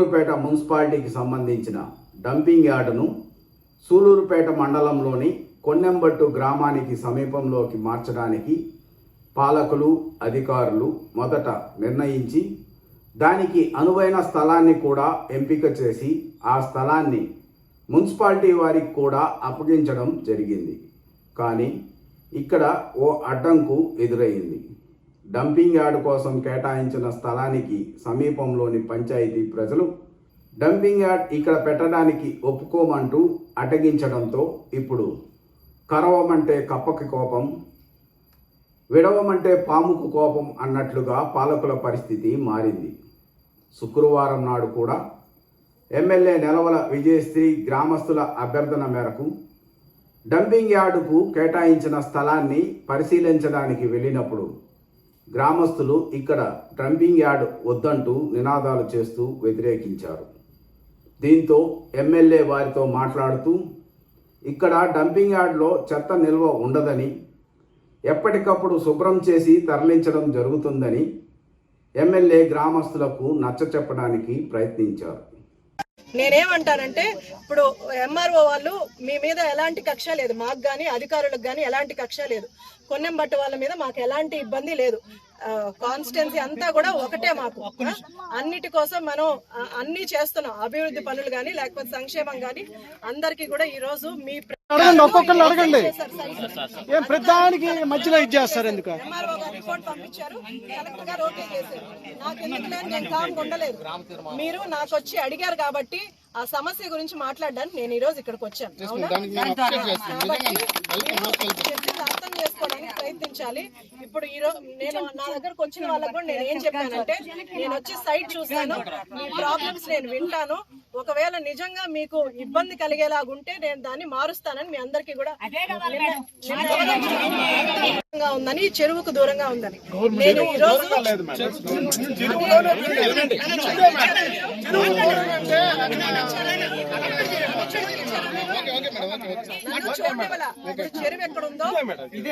సూలూరుపేట మున్సిపాలిటీకి సంబంధించిన డంపింగ్ యార్డును సూలూరుపేట మండలంలోని కొన్నెంబట్టు గ్రామానికి సమీపంలోకి మార్చడానికి పాలకులు అధికారులు మొదట నిర్ణయించి దానికి అనువైన స్థలాన్ని కూడా ఎంపిక చేసి ఆ స్థలాన్ని మున్సిపాలిటీ వారికి కూడా అప్పగించడం జరిగింది. కానీ ఇక్కడ ఓ అడ్డంకు ఎదురయ్యింది డంపింగ్ యార్డ్ కోసం కేటాయించిన స్థలానికి సమీపంలోని పంచాయతీ ప్రజలు డంపింగ్ యార్డ్ ఇక్కడ పెట్టడానికి ఒప్పుకోమంటూ అటగించడంతో ఇప్పుడు కరవమంటే కప్పకి కోపం విడవమంటే పాముకు కోపం అన్నట్లుగా పాలకుల పరిస్థితి మారింది. శుక్రవారం నాడు కూడా ఎమ్మెల్యే నెలవల విజయశ్రీ గ్రామస్తుల అభ్యర్థన మేరకు డంపింగ్ యార్డుకు కేటాయించిన స్థలాన్ని పరిశీలించడానికి వెళ్ళినప్పుడు గ్రామస్తులు ఇక్కడ డ్రంపింగ్ యార్డ్ వద్దంటూ నినాదాలు చేస్తూ వ్యతిరేకించారు. దీంతో ఎమ్మెల్యే వారితో మాట్లాడుతూ ఇక్కడ డంపింగ్ యార్డ్లో చెత్త నిల్వ ఉండదని ఎప్పటికప్పుడు శుభ్రం చేసి తరలించడం జరుగుతుందని ఎమ్మెల్యే గ్రామస్తులకు నచ్చ చెప్పడానికి ప్రయత్నించారు. నేనేమంటానంటే ఇప్పుడు ఎంఆర్ఓ వాళ్ళు మీ మీద ఎలాంటి కక్ష లేదు. మాకు కానీ అధికారులకు కానీ ఎలాంటి కక్ష లేదు. కొన్నెంబట్టు వాళ్ళ మీద మాకు ఎలాంటి ఇబ్బంది లేదు. కాన్స్టిట్యున్సీ అంతా కూడా ఒకటే మాకు? అన్నిటి కోసం మనం అన్ని చేస్తున్నాం. అభివృద్ధి పనులు కానీ లేకపోతే సంక్షేమం కానీ అందరికీ కూడా ఈ రోజు మీ ఒక్కొక్కరు అడగండి. ఏం మధ్యలో ఎందుకు? రిపోర్ట్ పంపించారు. కలెక్టర్ గారు ఓకే చేశారు. నాకు ఎందుకు లేదు నేను కామ్ ఉండలేదు. మీరు నాకు వచ్చి అడిగారు కాబట్టి ఆ సమస్య గురించి మాట్లాడడానికి నేను ఈ రోజు ఇక్కడికి వచ్చాను. అవునా? కాబట్టి అర్థం చేసుకోవడానికి ప్రయత్నించాలి ఇప్పుడు ఈ రోజు నేను నా దగ్గరకు వచ్చిన వాళ్ళకు కూడా నేను ఏం చెప్పానంటే నేను వచ్చి సైట్ చూస్తాను మీ ప్రాబ్లమ్స్ నేను వింటాను ఒకవేళ నిజంగా మీకు ఇబ్బంది కలిగేలాగుంటే నేను దాన్ని మారుస్తానని మీ అందరికీ కూడా ఉందని చెరువుకు దూరంగా ఉందని నేను ఈ రోజు చెరువు ఎక్కడ ఉందో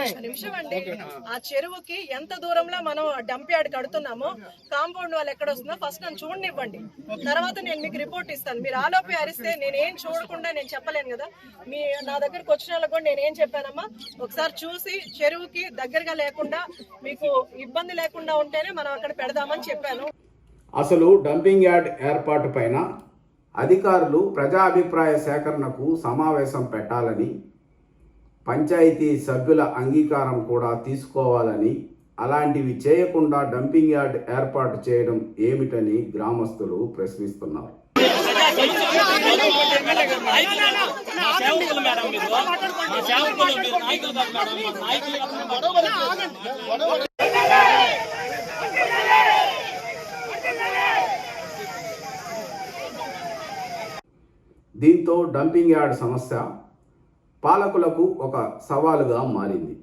ఒక్క నిమిషం అండి ఆ. చెరువుకి ఎంత దూరంలో మనం డంప్ యార్డ్ కడుతున్నామో కాంపౌండ్ వాళ్ళు ఎక్కడ వస్తుందో ఫస్ట్ నన్ను చూడనివ్వండి. తర్వాత నేను మీకు రిపోర్ట్ ఇస్తాను. మీరు ఆలోపి అరిస్తే నేను ఏం చూడకుండా నేను చెప్పలేను కదా. మీ నా దగ్గరకు వచ్చిన వాళ్ళకి కూడా నేను ఏం చెప్పానమ్మా? ఒకసారి చూసి చెరువుకి దగ్గరగా లేకుండా మీకు ఇబ్బంది లేకుండా ఉంటేనే మనం అక్కడ పెడదామని చెప్పాను. అసలు డంపింగ్ యార్డ్ ఏర్పాటు పైన అధికారులు ప్రజాభిప్రాయ సేకరణకు సమావేశం పెట్టాలని పంచాయతీ సభ్యుల అంగీకారం కూడా తీసుకోవాలని అలాంటివి చేయకుండా డంపింగ్ యార్డ్ ఏర్పాటు చేయడం ఏమిటని గ్రామస్తులు ప్రశ్నిస్తున్నారు. దీంతో డంపింగ్ యార్డ్ సమస్య పాలకులకు ఒక సవాలుగా మారింది.